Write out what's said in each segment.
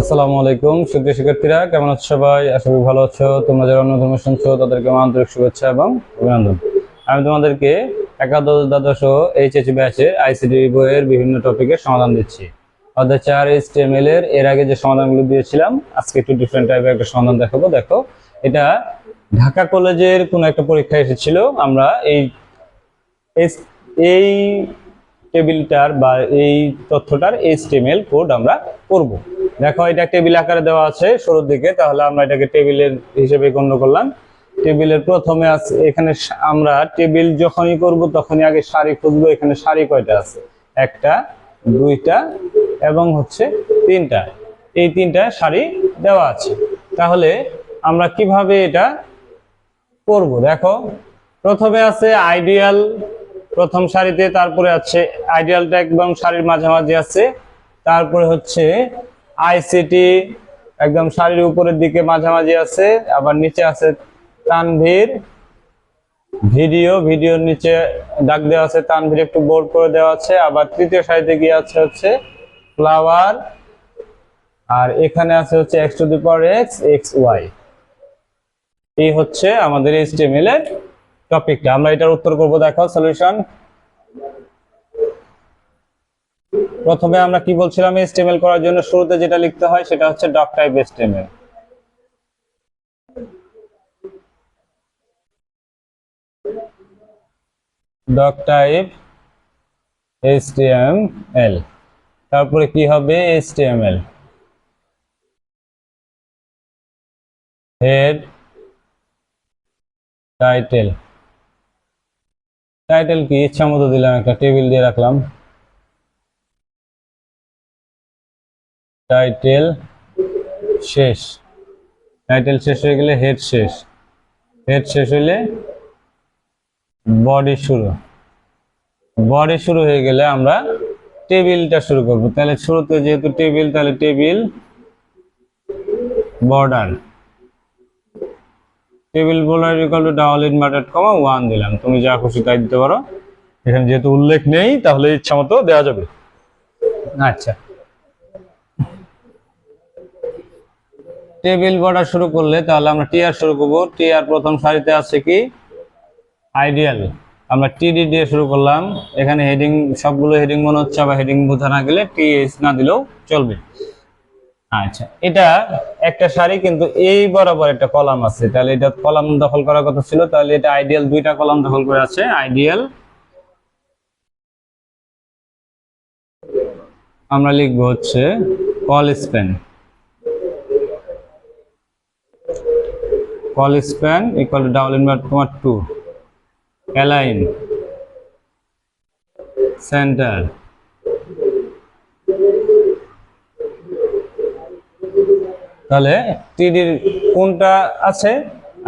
আসসালামু আলাইকুম। সুপ্রিয় শিক্ষার্থীরা, কেমন আছো সবাই? আশা করি ভালো আছো। তোমরা যারা অন্য ধর্ম শুনছো, তাদেরকে আমার আন্তরিক শুভেচ্ছা এবং অভিনন্দন। আমি তোমাদেরকে একাদশ দ্বাদশ এইচএসি ব্যাচের আইসিডি বইয়ের বিভিন্ন টপিকের সমাধান দিচ্ছি। অধ্যায় চার এইচটিএমএল এর। এর আগে যে সমাধানগুলো দিয়েছিলাম, আজকে একটু ডিফারেন্ট টাইপের একটা সমাধান দেখাবো। দেখো, এটা ঢাকা কলেজের কোনো একটা পরীক্ষা এসেছিল। আমরা এই এই- টেবিলটার বা এই তথ্যটার এইচটিএমএল কোড আমরা করব। দেখো, এটা টেবিল আকারে দেওয়া আছে শুরুর দিকে, তাহলে আমরা এটাকে টেবিলের হিসেবে গণ্য করলাম। টেবিলের প্রথমে আছে, এখানে আমরা টেবিল যখনই করব তখনই আগে সারি খুঁজবো, এখানে সারি কয়টা আছে? একটা, দুইটা এবং হচ্ছে তিনটা। এই তিনটা সারি দেওয়া আছে। তাহলে আমরা কীভাবে এটা করব? দেখো, প্রথমে আছে আইডিয়াল প্রথম সারিতে তারপরে আছে আইডিয়ালটা একদম সারির মাঝামাঝি আছে। তারপরে হচ্ছে আইসিটি একদম শাড়ির উপরের দিকে মাঝামাঝি আছে, আবার নিচে আছে তানভীর। ভিডিও, ভিডিওর নিচে ডাক দেওয়া আছে, তানভীর একটু বোল্ড করে দেওয়া আছে। আবার তৃতীয় সারিতে গিয়ে আছে হচ্ছে ফ্লাওয়ার আর এখানে আছে হচ্ছে x to the power x x y এই হচ্ছে আমাদের এইচটিএমএল এর টপিকটা আমরা এটার উত্তর করব দেখো সলিউশন প্রথমে আমরা কি বলছিলাম? এইচটিএমএল করার জন্য শুরুতে যেটা লিখতে হয় সেটা হচ্ছে doc type HTML doctype HTML তারপরে কি হবে? এইচটিএমএল হেড টাইটেল টাইটেল কি? ইচ্ছা মতো দিলাম একটা টেবিল দিয়ে রাখলাম। টাইটেল শেষ। টাইটেল শেষ হয়ে গেলে হেড শেষ। হেড শেষ হইলে বডি শুরু। বডি শুরু হয়ে গেলে আমরা টেবিলটা শুরু করব। তাহলে শুরুতে যেহেতু টেবিল তাহলে table border table border equal to double inverted comma one দিলাম। তুমি যা খুশি তাই দিতে পারো। এখানে যেহেতু উল্লেখ নেই, তাহলে ইচ্ছা মতো দেওয়া যাবে। আচ্ছা। টেবিল বর্ডার শুরু করলে তাহলে আমরা টিআর শুরু করব। টিআর প্রথম সারিতে আছে কি? আইডিয়াল আমরা টিডি দিয়ে শুরু করলাম। এখানে হেডিং সবগুলো হেডিং মনে হচ্ছে, আবার হেডিং বোঝা না গেলে টিএস না দিলেও চলবে। আচ্ছা এটা একটা সারি, কিন্তু এই বরাবর একটা কলাম আছে। তাহলে এটা কলাম দখল করার কথা ছিল, তাহলে এটা আইডিয়াল দুইটা কলাম দখল করে আছে। আইডিয়াল আমরা লিখব হচ্ছে colspan colspan equal to double invert comma to align centre তাহলে টিডির কোনটা আছে?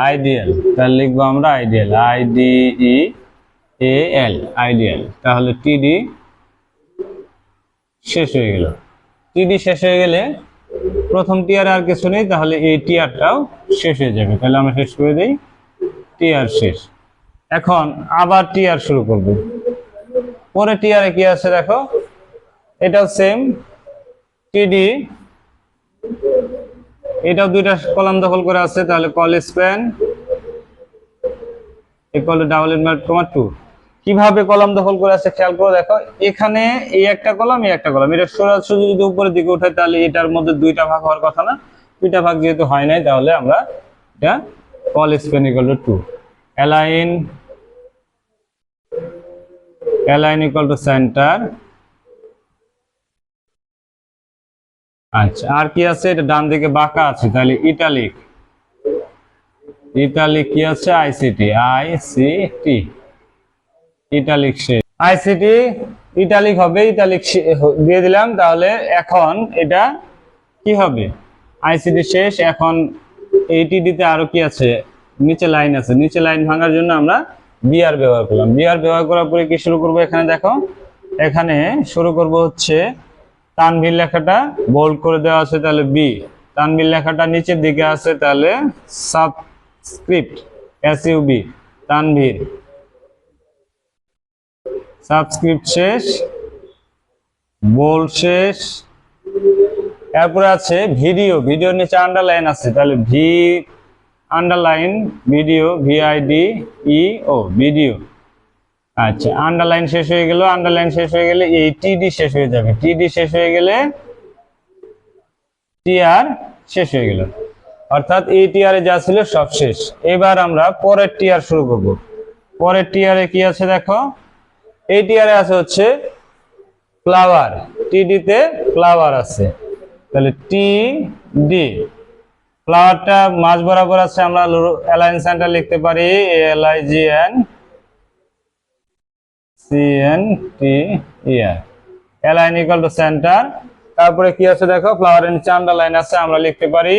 আইডিয়াল তাহলে লিখব আমরা ideal I D E A L ideal তাহলে টিডি শেষ হয়ে গেল। টিডি শেষ হয়ে গেলে প্রথম টিয়ার আর কিছু নেই, তাহলে এই টিয়ারটাও শেষ হয়ে যাবে। তাহলে আমরা শেষ করে দিই টিয়ার শেষ। এখন আবার টিয়ার শুরু করব। পরে টিয়ারে কি আছে দেখো? এটাও সেম টিডি এটাও দুইটা কলাম দখল করে আছে, তাহলে colspan equal to double invert comma two কীভাবে কলাম দখল করে আছে খেয়াল করে দেখো। এখানে এই একটা কলাম, এই একটা কলাম। এটা সরাসরি যদি উপরের দিকে উঠে তাহলে এটার মধ্যে দুইটা ভাগ হওয়ার কথা না। দুইটা ভাগ যেহেতু হয় নাই, তাহলে আমরা এটা col to to align align equal to center আচ্ছা আর কি আছে? এটা ডান দিকে বাঁকা আছে, তাহলে ইটালিক ইটালিক কি আছে? আইসিটি আইসিটি ইটালিক শেষ আইসিটি ইটালিক হবে, ইটালিক দিয়ে দিলাম, তাহলে এখন এটা কি হবে? আইসিটি শেষ, এখন এইটিডিতে আরও কি আছে? নিচে লাইন আছে। নিচে লাইন ভাঙার জন্য আমরা বিআর ব্যবহার করলাম। বিআর ব্যবহার করার পরে কি শুরু করব এখানে দেখো? এখানে শুরু করব হচ্ছে তানভীর লেখাটা বোল্ড করে দেওয়া আছে, তাহলে বি তানভীর লেখাটা নিচের দিকে আছে, তাহলে subscript S U B Tanvir. Subscript শেষ, বোল শেষ। এরপরে আছে ভিডিও, ভিডিওর নিচে আন্ডারলাইন আছে, তাহলে V underline video V I D E O video আচ্ছা আন্ডারলাইন শেষ হয়ে গেল আন্ডারলাইন শেষ হয়ে গেলে এই টিডি শেষ হয়ে যাবে। টিডি শেষ হয়ে গেলে টিআর শেষ হয়ে গেল। অর্থাৎ এই টিআরে যা ছিল সব শেষ। এবার আমরা পরের টিআর শুরু করব। পরের টিআরে কি আছে দেখো? এই টিআরে আছে হচ্ছে ফ্লাওয়ার টিডিতে ফ্লাওয়ার আছে। তাহলে টি ডি ফ্লাওয়ারটা মাঝ বরাবর আছে, আমরা অ্যালাইন সেন্টার লিখতে পারি L I G N C N T E R align equal to center তারপরে কি আছে দেখো ফ্লাওয়ারের নিচে আন্ডারলাইন আছে, আমরা লিখতে পারি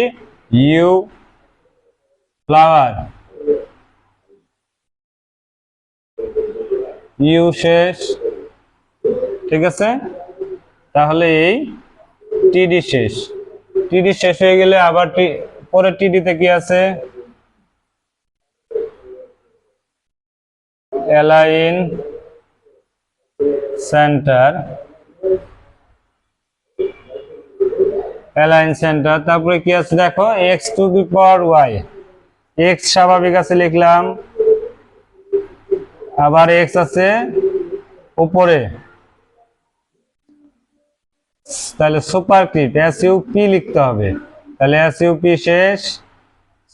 ইউ ফ্লাওয়ার ইউ শেষ। ঠিক আছে? তাহলে এই টিডি শেষ। টিডি শেষ হয়ে গেলে আবার পরের টিডিতে কি আছে? Align center. Align center. তারপরে কি আছে দেখো? X to the power y. X স্বাভাবিক আছে, লিখলাম। আবার এক্স আছে উপরে। তাহলে superscript S U P লিখতে হবে। তাহলে এস ইউ পি শেষ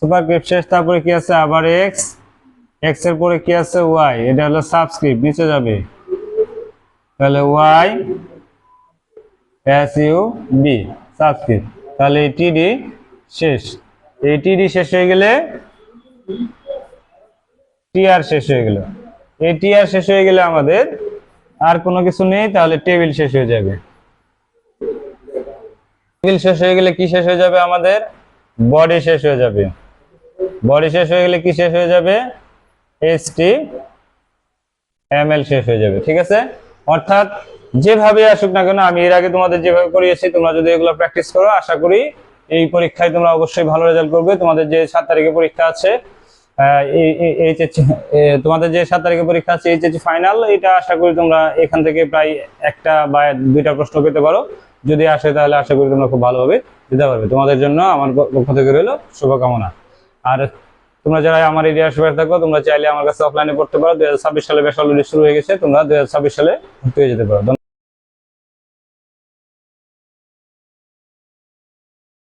সুপার ক্রিপ শেষ, তারপরে কি আছে? আবার এক্স এক্সের পরে কি আছে? ওয়াই এটা হলো সাবস্ক্রিপ্ট নিচে যাবে। তাহলে Y S U B subscript তাহলে টিডি শেষ। এই টিডি শেষ হয়ে গেলে টিআর শেষ হয়ে গেল। এই টিআর শেষ হয়ে গেলে আমাদের আর কোনো কিছু নেই, তাহলে টেবিল শেষ হয়ে যাবে। টেবিল শেষ হয়ে গেলে কি শেষ হয়ে যাবে আমাদের? বডি শেষ হয়ে যাবে। বডি শেষ হয়ে গেলে কি শেষ হয়ে যাবে? এস টি এম এল শেষ হয়ে যাবে, ঠিক আছে? অর্থাৎ যেভাবে আসুক না কেন, আমি এর আগে তোমাদের যেভাবে করিয়েছি, তোমরা যদি এগুলো প্র্যাকটিস করো, আশা করি এই পরীক্ষায় তোমরা অবশ্যই ভালো রেজাল্ট করবে। তোমাদের যে সাত তারিখে পরীক্ষা আছে এইচএসসি তোমাদের যে সাত তারিখে পরীক্ষা আছে এইচএসসি ফাইনাল এটা আশা করি তোমরা এখান থেকে প্রায় একটা বা দুইটা প্রশ্ন পেতে পারো। যদি আসে তাহলে আশা করি তোমরা খুব ভালোভাবে দিতে পারবে। তোমাদের জন্য আমার পক্ষ থেকে রইল শুভকামনা। আর তোমরা যারা আমার এরিয়ার আশেপাশে থাকো, তোমরা চাইলে আমার কাছে অফলাইনে পড়তে পারো। দুই হাজার ছাব্বিশ সালে বেশ অলরেডি শুরু হয়ে গেছে, তোমরা দু হাজার ছাব্বিশ সালে ভর্তি হয়ে যেতে পারো।